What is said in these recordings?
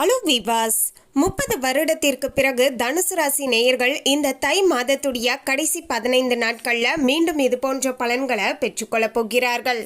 Allow விவாஸ் முப்பது வருடத்திற்கு பிறகு தனுசு ராசி நேயர்கள் இந்த தை மாதத்துடைய கடைசி பதினைந்து நாட்களில் மீண்டும் இது போன்ற பலன்களை பெற்றுக்கொள்ளப் போகிறார்கள்.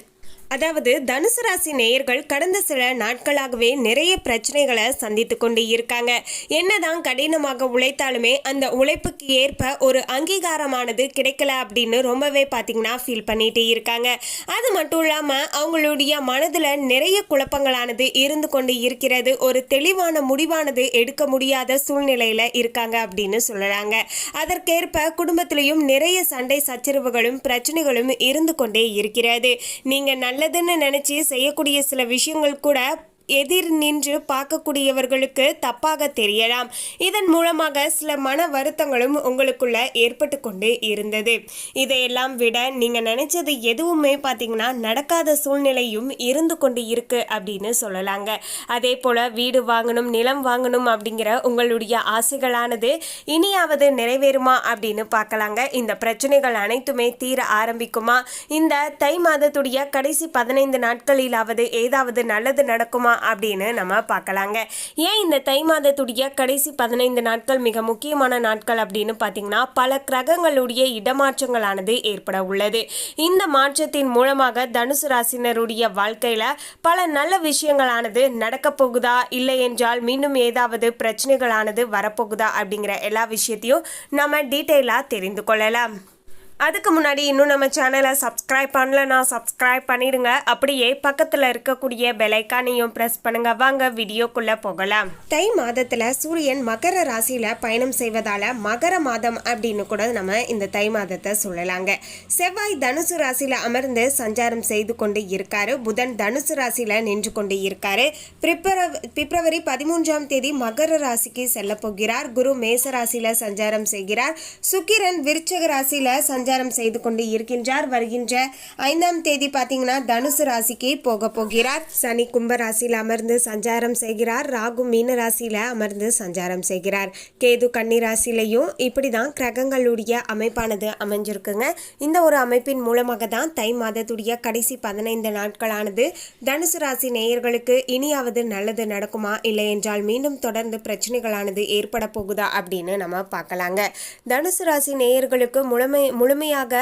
அதாவது தனுசு ராசி நேயர்கள் கடந்த சில நாட்களாகவே நிறைய பிரச்சனைகளை சந்தித்து கொண்டு இருக்காங்க. என்னதான் கடினமாக உழைத்தாலுமே அந்த உழைப்புக்கு ஏற்ப ஒரு அங்கீகாரமானது கிடைக்கல அப்படின்னு ரொம்பவே பார்த்தீங்கன்னா ஃபீல் பண்ணிட்டு இருக்காங்க. அது மட்டும் இல்லாமல் அவங்களுடைய மனதில் நிறைய குழப்பங்களானது இருந்து கொண்டு இருக்கிறது. ஒரு தெளிவான முடிவானது எடுக்க முடியாத சூழ்நிலையில் இருக்காங்க அப்படின்னு சொல்லுறாங்க அதற்கேற்ப குடும்பத்திலையும் நிறைய சண்டை சச்சரவுகளும் பிரச்சனைகளும் இருந்து கொண்டே இருக்கிறது. நீங்கள் நல்லதுன்னு நினச்சி செய்யக்கூடிய சில விஷயங்கள் கூட எதிர் நின்று பார்க்கக்கூடியவர்களுக்கு தப்பாக தெரியலாம். இதன் மூலமாக சில மன வருத்தங்களும் உங்களுக்குள்ள ஏற்பட்டு கொண்டு இருந்தது. இதையெல்லாம் விட நீங்கள் நினைச்சது எதுவுமே பார்த்தீங்கன்னா நடக்காத சூழ்நிலையும் இருந்து கொண்டு இருக்கு அப்படின்னு சொல்லலாங்க. அதே போல் வீடு வாங்கணும் நிலம் வாங்கணும் அப்படிங்கிற உங்களுடைய ஆசைகளானது இனியாவது நிறைவேறுமா அப்படின்னு பார்க்கலாங்க. இந்த பிரச்சனைகள் அனைத்துமே தீர ஆரம்பிக்குமா? இந்த தை மாதத்துடைய கடைசி பதினைந்து நாட்களிலாவது ஏதாவது நல்லது நடக்குமா? அப்படின்னு நம்ம பார்க்கலாங்க. ஏன் இந்த தை மாதத்துடைய கடைசி பதினைந்து நாட்கள் மிக முக்கியமான நாட்கள் அப்படின்னு பார்த்தீங்கன்னா பல கிரகங்களுடைய இடமாற்றங்களானது ஏற்பட உள்ளது. இந்த மாற்றத்தின் மூலமாக தனுசு ராசினருடைய வாழ்க்கையில் பல நல்ல விஷயங்களானது நடக்க போகுதா? இல்லை என்றால் மீண்டும் ஏதாவது பிரச்சனைகளானது வரப்போகுதா? அப்படிங்கிற எல்லா விஷயத்தையும் நம்ம டீட்டெயிலாக தெரிந்து கொள்ளலாம். அதுக்கு முன்னாடி இன்னும் நம்ம சேனலை சப்ஸ்கிரைப் பண்ணலன்னா சப்ஸ்கிரைப் பண்ணிடுங்க. அப்படியே பக்கத்தில் இருக்கக்கூடிய பெலைக்கானையும் ப்ரெஸ் பண்ணுங்க. வாங்க வீடியோக்குள்ளே போகலாம். தை மாதத்தில் சூரியன் மகர ராசியில் பயணம் செய்வதால் மகர மாதம் அப்படின்னு கூட நம்ம இந்த தை மாதத்தை சொல்லலாங்க. செவ்வாய் தனுசு ராசியில் அமர்ந்து சஞ்சாரம் செய்து கொண்டு இருக்காரு. புதன் தனுசு ராசியில் நின்று கொண்டு இருக்காரு. பிப்ரவ- பிப்ரவரி பதிமூன்றாம் தேதி மகர ராசிக்கு செல்ல போகிறார். குரு மேச ராசியில் சஞ்சாரம் செய்கிறார். சுக்கிரன் விருச்சக ராசியில் சஞ்சாரம் செய்து கொண்டு இருக்கின்றார். வருகின்ற ஐந்தாம் தேதி பார்த்தீங்கன்னா தனுசு ராசிக்கு போக போகிறார். சனி கும்ப ராசியில் அமர்ந்து சஞ்சாரம் செய்கிறார். ராகு மீன ராசியில் அமர்ந்து சஞ்சாரம் செய்கிறார். கேது கன்னி ராசியிலையும் இப்படி தான் கிரகங்களுடைய அமைப்பானது அமைஞ்சிருக்குங்க. இந்த ஒரு அமைப்பின் மூலமாக தான் தை மாதத்துடைய கடைசி பதினைந்து நாட்களானது தனுசு ராசி நேயர்களுக்கு இனியாவது நல்லது நடக்குமா? இல்லை என்றால் மீண்டும் தொடர்ந்து பிரச்சனைகளானது ஏற்பட போகுதா? அப்படின்னு நம்ம பார்க்கலாங்க. தனுசு ராசி நேயர்களுக்கு முழுமை முழு முழுமையாக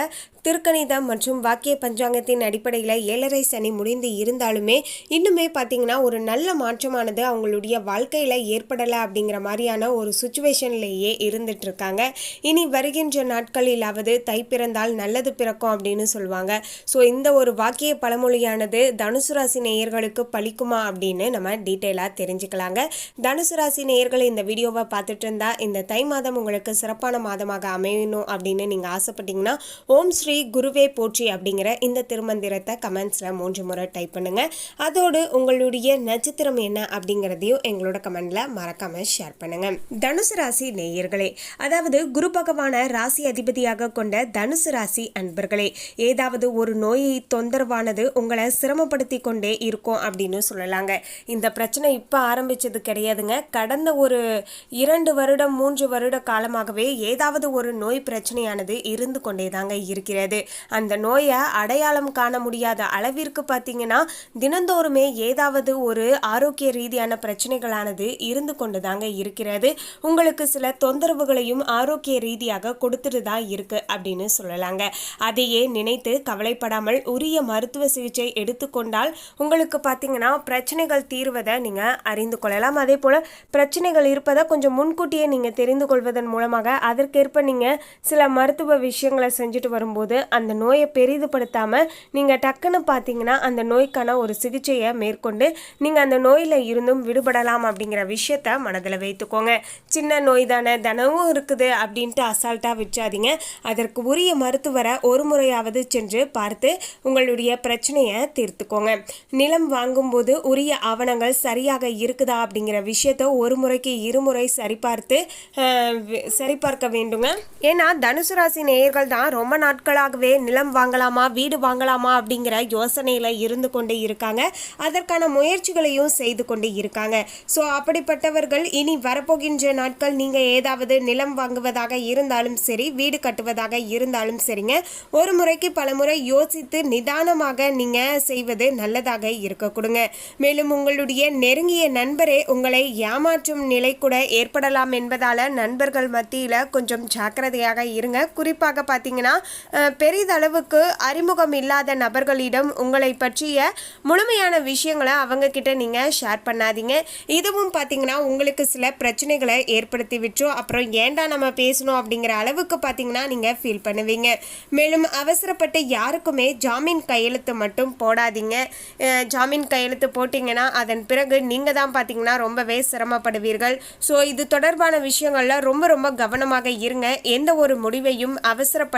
திருக்கணிதம் மற்றும் வாக்கிய பஞ்சாங்கத்தின் அடிப்படையில் ஏழரை சனி முடிந்து இருந்தாலுமே இன்னுமே பார்த்தீங்கன்னா ஒரு நல்ல மாற்றமானது அவங்களுடைய வாழ்க்கையில் ஏற்படலை அப்படிங்கிற மாதிரியான ஒரு சுச்சுவேஷன்லேயே இருந்துட்டுருக்காங்க. இனி வருகின்ற நாட்களிலாவது தை பிறந்தால் நல்லது பிறக்கும் அப்படின்னு சொல்லுவாங்க. ஸோ இந்த ஒரு வாக்கிய பழமொழியானது தனுசு ராசி நேயர்களுக்கு பழிக்குமா அப்படின்னு நம்ம டீட்டெயிலாக தெரிஞ்சுக்கலாங்க. தனுசு ராசி நேயர்கள் இந்த வீடியோவை பார்த்துட்டு இருந்தால் இந்த தை மாதம் உங்களுக்கு சிறப்பான மாதமாக அமையணும் அப்படின்னு நீங்கள் பார்த்தீங்கன்னா ஓம் ஸ்ரீ குருவே போற்றி அப்படிங்கிற இந்த திருமந்திரத்தை கமெண்ட்ஸில் மூன்று முறை டைப் பண்ணுங்க. அதோடு உங்களுடைய நட்சத்திரம் என்ன அப்படிங்கிறதையும் எங்களோட கமெண்ட்ல மறக்காம ஷேர் பண்ணுங்க. தனுசு ராசி நேயர்களே அதாவது குரு பகவான ராசி அதிபதியாக கொண்ட தனுசு ராசி அன்பர்களே ஏதாவது ஒரு நோயை தொந்தரவானது உங்களை சிரமப்படுத்தி கொண்டே இருக்கும் அப்படின்னு சொல்லலாங்க. இந்த பிரச்சனை இப்போ ஆரம்பிச்சது கிடையாதுங்க. கடந்த ஒரு இரண்டு வருடம் மூன்று வருட காலமாகவே ஏதாவது ஒரு நோய் பிரச்சனையானது இருந்து கொண்டு தாங்க இருக்கிறது. அந்த நோயை அடையாளம் காண முடியாத அளவிற்கு பார்த்தீங்கன்னா தினந்தோறுமே ஏதாவது ஒரு ஆரோக்கிய ரீதியான பிரச்சனைகளானது இருந்து கொண்டு தாங்க இருக்கிறது. உங்களுக்கு சில தொந்தரவுகளையும் ஆரோக்கிய ரீதியாக கொடுத்துட்டு தான் இருக்கு அப்படின்னு சொல்லலாங்க. அதையே நினைத்து கவலைப்படாமல் உரிய மருத்துவ சிகிச்சை எடுத்துக்கொண்டால் உங்களுக்கு பார்த்தீங்கன்னா பிரச்சனைகள் தீர்வதை நீங்கள் அறிந்து கொள்ளலாம். அதே போல் பிரச்சனைகள் இருப்பதை கொஞ்சம் முன்கூட்டியே நீங்கள் தெரிந்து கொள்வதன் மூலமாக அதற்கேற்ப நீங்கள் சில மருத்துவ விஷயங்கள் செஞ்சுட்டு வரும்போது அந்த நோயை பெரிதுபடுத்தாமல் நீங்கள் டக்குன்னு பார்த்தீங்கன்னா அந்த நோய்க்கான ஒரு சிகிச்சையை மேற்கொண்டு நீங்கள் அந்த நோயில் இருந்தும் விடுபடலாம் அப்படிங்கிற விஷயத்த மனதில் வைத்துக்கோங்க. சின்ன நோய் தானே தினமும் இருக்குது அப்படின்ட்டு அசால்ட்டாக விற்றாதீங்க அதற்கு உரிய மருத்துவரை ஒரு முறையாவது சென்று பார்த்து உங்களுடைய பிரச்சனையை தீர்த்துக்கோங்க. நிலம் வாங்கும்போது உரிய ஆவணங்கள் சரியாக இருக்குதா அப்படிங்கிற விஷயத்த ஒரு முறைக்கு இருமுறை சரிபார்த்து வி- சரிபார்க்க வேண்டுங்க. ஏன்னா தனுசு ராசி நேயர்கள் தான் ரொம்ப நாட்களாகவே நிலம் வாங்கலாமா வீடு வாங்கலாமா அப்படிங்கிற யோசனையில் இருந்து கொண்டு இருக்காங்க. அதற்கான முயற்சிகளையும் செய்து கொண்டு இருக்காங்க. ஸோ அப்படிப்பட்டவர்கள் இனி வரப்போகின்ற நாட்கள் நீங்கள் ஏதாவது நிலம் வாங்குவதாக இருந்தாலும் சரி வீடு கட்டுவதாக இருந்தாலும் சரிங்க. ஒரு முறைக்கு பல முறை யோசித்து நிதானமாக நீங்கள் செய்வது நல்லதாக இருக்க கொடுங்க. மேலும் உங்களுடைய நெருங்கிய நண்பரே உங்களை ஏமாற்றும் நிலை கூட ஏற்படலாம் என்பதால் நண்பர்கள் மத்தியில் கொஞ்சம் ஜாக்கிரதையாக இருங்க. குறிப்பாக பார்த்து பார்த்தீங்கன்னா பெரிதளவுக்கு அறிமுகம் இல்லாத நபர்களிடம் உங்களை பற்றிய முழுமையான விஷயங்களை அவங்க கிட்ட நீங்கள் ஷேர் பண்ணாதீங்க. இதுவும் பார்த்தீங்கன்னா உங்களுக்கு சில பிரச்சனைகளை ஏற்படுத்தி விட்டுரும். அப்புறம் ஏன்டா நம்ம பேசணும் அப்படிங்கிற அளவுக்கு பார்த்தீங்கன்னா நீங்கள் ஃபீல் பண்ணுவீங்க. மேலும் அவசரப்பட்டு யாருக்குமே ஜாமீன் கையெழுத்து மட்டும் போடாதீங்க. ஜாமீன் கையெழுத்து போட்டிங்கன்னா அதன் பிறகு நீங்கள் தான் பார்த்தீங்கன்னா ரொம்பவே சிரமப்படுவீர்கள். ஸோ இது தொடர்பான விஷயங்களில் ரொம்ப ரொம்ப கவனமாக இருங்க. எந்த ஒரு முடிவையும் அவசரப்பட்டு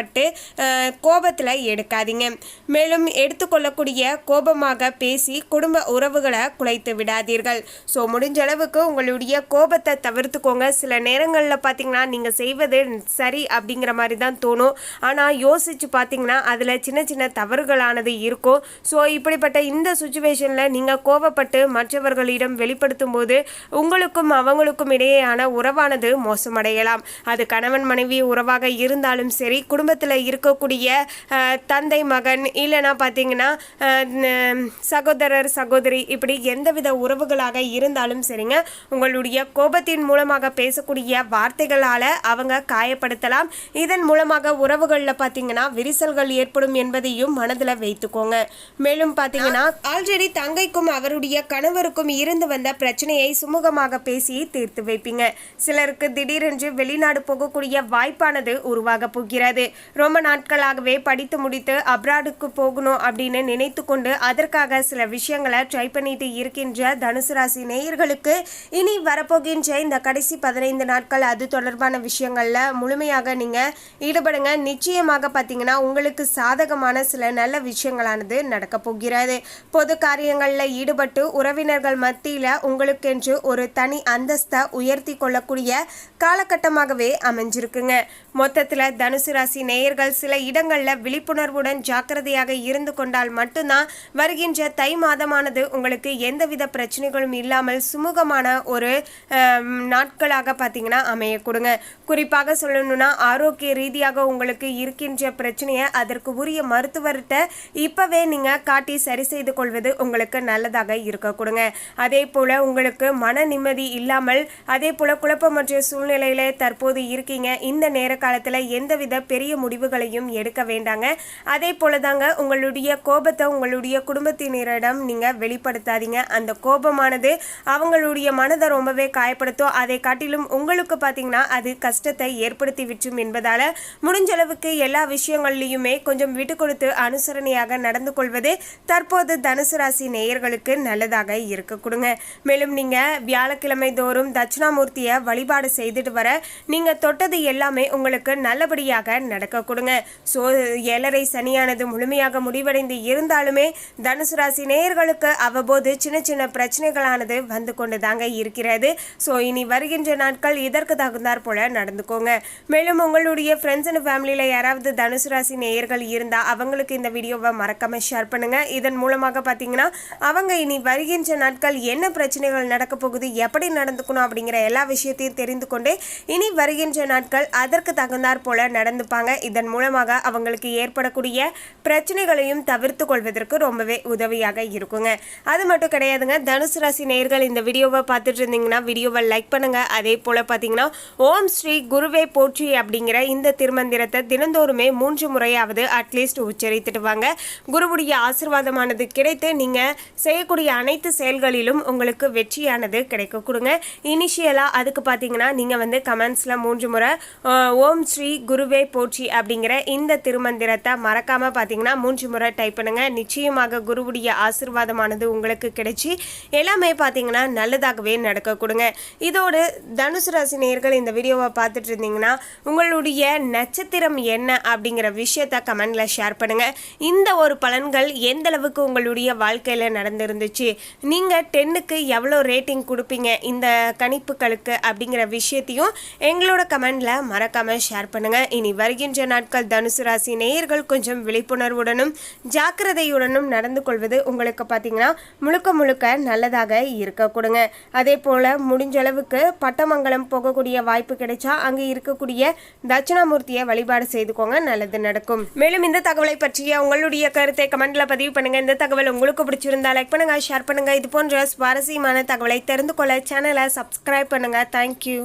கோபத்தில் எடுக்காதீங்க. மேலும் எடுத்துக்கொள்ளக்கூடிய கோபமாக பேசி குடும்ப உறவுகளை குலைத்து விடாதீர்கள். ஸோ முடிஞ்ச அளவுக்கு உங்களுடைய கோபத்தை தவிர்த்துக்கோங்க. சில நேரங்களில் பார்த்தீங்கன்னா நீங்கள் செய்வது சரி அப்படிங்கிற மாதிரி தான் தோணும். ஆனால் யோசித்து பார்த்தீங்கன்னா அதில் சின்ன சின்ன தவறுகளானது இருக்கும். ஸோ இப்படிப்பட்ட இந்த சுச்சுவேஷனில் நீங்கள் கோபப்பட்டு மற்றவர்களிடம் வெளிப்படுத்தும் போது உங்களுக்கும் அவங்களுக்கும் இடையேயான உறவானது மோசமடையலாம். அது கணவன் மனைவி உறவாக இருந்தாலும் சரி குடும்பத்தில் இருக்கக்கூடிய தந்தை மகன் இல்லைன்னா பார்த்தீங்கன்னா சகோதரர் சகோதரி இப்படி எந்தவித உறவுகளாக இருந்தாலும் சரிங்க உங்களுடைய கோபத்தின் மூலமாக பேசக்கூடிய வார்த்தைகளால் அவங்க காயப்படுத்தலாம். இதன் மூலமாக உறவுகளில் பார்த்தீங்கன்னா விரிசல்கள் ஏற்படும் என்பதையும் மனதில் வைத்துக்கோங்க. மேலும் பார்த்தீங்கன்னா ஆல்ரெடி தங்கைக்கும் அவருடைய கணவருக்கும் இருந்து வந்த பிரச்சனையை சுமூகமாக பேசி தீர்த்து வைப்பீங்க. சிலருக்கு திடீரென்று வெளிநாடு போகக்கூடிய வாய்ப்பானது உருவாக போகிறது. ரொம்ப நாட்களாகவே படித்து முடித்து அப்ராடுக்கு போகணும் அப்படின்னு நினைத்து கொண்டு அதற்காக சில விஷயங்களை ட்ரை பண்ணிட்டு இருக்கின்ற தனுசு ராசி நேயர்களுக்கு இனி வரப்போகின்ற இந்த கடைசி பதினைந்து நாட்கள் அது தொடர்பான விஷயங்களில் முழுமையாக நீங்கள் ஈடுபடுங்க. நிச்சயமாக பார்த்தீங்கன்னா உங்களுக்கு சாதகமான சில நல்ல விஷயங்களானது நடக்கப் போகிறது. பொது காரியங்களில் ஈடுபட்டு உறவினர்கள் மத்தியில் உங்களுக்கென்று ஒரு தனி அந்தஸ்தை உயர்த்தி கொள்ளக்கூடிய காலகட்டமாகவே அமைஞ்சிருக்குங்க. மொத்தத்தில் தனுசு ராசி நேயர்கள் சில இடங்களில் விழிப்புணர்வுடன் ஜாக்கிரதையாக இருந்து கொண்டால் மட்டும்தான் வருகின்ற தை மாதமானது உங்களுக்கு எந்தவித பிரச்சனைகளும் இல்லாமல் சுமூகமான ஒரு நாட்களாக பார்த்தீங்கன்னா அமைய கொடுங்க. குறிப்பாக சொல்லணும்னா ஆரோக்கிய ரீதியாக உங்களுக்கு இருக்கின்ற பிரச்சனையை அதற்கு உரிய மருத்துவர்கிட்ட இப்போவே நீங்கள் காட்டி சரி செய்து கொள்வது உங்களுக்கு நல்லதாக இருக்க கொடுங்க. அதே போல் உங்களுக்கு மன நிம்மதி இல்லாமல் அதே போல் குழப்பமற்ற சூழ்நிலையில தற்போது இருக்கீங்க. இந்த நேர காலத்தில் எந்தவித பெரிய முடிவுகளையும் எடுக்க வேண்டாங்க. அதே போல தாங்க உங்களுடைய கோபத்தை உங்களுடைய குடும்பத்தினரிடம் நீங்க வெளிப்படுத்தாதீங்க. அந்த கோபமானது அவங்களுடைய மனதை ரொம்பவே காயப்படுத்தும். அதை காட்டிலும் உங்களுக்கு பார்த்தீங்கன்னா அது கஷ்டத்தை ஏற்படுத்தி விற்றும் என்பதால முடிஞ்ச அளவுக்கு எல்லா விஷயங்கள்லையுமே கொஞ்சம் விட்டு கொடுத்து அனுசரணையாக நடந்து கொள்வது தற்போது தனுசு ராசி நேயர்களுக்கு நல்லதாக இருக்க கொடுங்க. மேலும் நீங்க வியாழக்கிழமை தோறும் தட்சிணாமூர்த்தியை வழிபாடு செய்துட்டு வர நீங்க தொட்டது எல்லாமே உங்களுக்கு நல்லபடியாக நடக்க கொடுங்க. ஸோ ஏழரை சனியானது முழுமையாக முடிவடைந்து இருந்தாலுமே தனுசு ராசி நேயர்களுக்கு அவ்வப்போது சின்ன சின்ன பிரச்சனைகளானது வந்து கொண்டு தாங்க இருக்கிறது. ஸோ இனி வருகின்ற நாட்கள் இதற்கு தகுந்தாற் போல நடந்துக்கோங்க. மேலும் உங்களுடைய ஃப்ரெண்ட்ஸ் அண்ட் ஃபேமிலியில் யாராவது தனுசு ராசி நேயர்கள் இருந்தால் அவங்களுக்கு இந்த வீடியோவை மறக்காம ஷேர் பண்ணுங்க. இதன் மூலமாக பார்த்தீங்கன்னா அவங்க இனி வருகின்ற நாட்கள் என்ன பிரச்சனைகள் நடக்க போகுது எப்படி நடந்துக்கணும் அப்படிங்கிற எல்லா விஷயத்தையும் தெரிந்து கொண்டு இனி வருகின்ற நாட்கள் அதற்கு தகுந்தாற் போல நடந்துப்பாங்க. இதன் மூலமாக அவங்களுக்கு ஏற்படக்கூடிய பிரச்சனைகளையும் தவிர்த்து கொள்வதற்கு ரொம்பவே உதவியாக இருக்குங்க. அது மட்டும் கிடையாதுங்க. தனுசு ராசி நேர்கள் இந்த வீடியோவை பார்த்துட்டு இருந்தீங்கன்னா வீடியோவை லைக் பண்ணுங்க. அதே போல் பார்த்தீங்கன்னா ஓம் ஸ்ரீ குருவே போற்றி அப்படிங்கிற இந்த திருமந்திரத்தை தினந்தோறுமே மூன்று முறையாவது அட்லீஸ்ட் உச்சரித்துட்டு வாங்க. குருவுடைய ஆசிர்வாதமானது கிடைத்து நீங்கள் செய்யக்கூடிய அனைத்து செயல்களிலும் உங்களுக்கு வெற்றியானது கிடைக்க கொடுங்க. இனிஷியலாக அதுக்கு பார்த்தீங்கன்னா நீங்கள் வந்து கமெண்ட்ஸில் மூன்று முறை ஓம் ஸ்ரீ குருவே போற்றி அப்படிங்கிற இந்த திருமந்திரத்தை மறக்காம பார்த்தீங்கன்னா மூன்று முறை டைப் பண்ணுங்க. நிச்சயமாக குருவுடைய ஆசிர்வாதமானது உங்களுக்கு கிடைச்சி எல்லாமே பார்த்தீங்கன்னா நல்லதாகவே நடக்க கொடுங்க. இதோடு தனுசு ராசி நேர்கள் இந்த வீடியோவை பார்த்துட்டு இருந்தீங்கன்னா உங்களுடைய நட்சத்திரம் என்ன அப்படிங்கிற விஷயத்த கமெண்ட்ல ஷேர் பண்ணுங்க. இந்த ஒரு பலன்கள் எந்த அளவுக்கு உங்களுடைய வாழ்க்கையில நடந்திருந்துச்சு? நீங்க டென்னுக்கு எவ்வளோ ரேட்டிங் கொடுப்பீங்க? இந்த கணிப்புகளுக்கு அப்படிங்கிற விஷயத்தையும் எங்களோட கமெண்ட்ல மறக்காம ஷேர் பண்ணுங்க. இனி வருகிற வருகின்ற நாட்கள் தனுசு ராசி நேயர்கள் கொஞ்சம் விழிப்புணர்வுடனும் ஜாக்கிரதையுடனும் நடந்து கொள்வது உங்களுக்கு பார்த்தீங்கன்னா முழுக்க முழுக்க நல்லதாக இருக்க கொடுங்க. அதே போல் முடிஞ்ச அளவுக்கு பட்டமங்கலம் போகக்கூடிய வாய்ப்பு கிடைச்சா அங்கே இருக்கக்கூடிய தட்சிணாமூர்த்தியை வழிபாடு செய்துக்கோங்க நல்லது நடக்கும். மேலும் இந்த தகவலை பற்றிய உங்களுடைய கருத்தை கமெண்ட்ல பதிவு பண்ணுங்க. இந்த தகவல் உங்களுக்கு பிடிச்சிருந்தா லைக் பண்ணுங்க ஷேர் பண்ணுங்க. இது போன்ற சுவாரஸ்யமான தகவலை தெரிந்து கொள்ள சேனலை சப்ஸ்கிரைப் பண்ணுங்க. தேங்க்யூ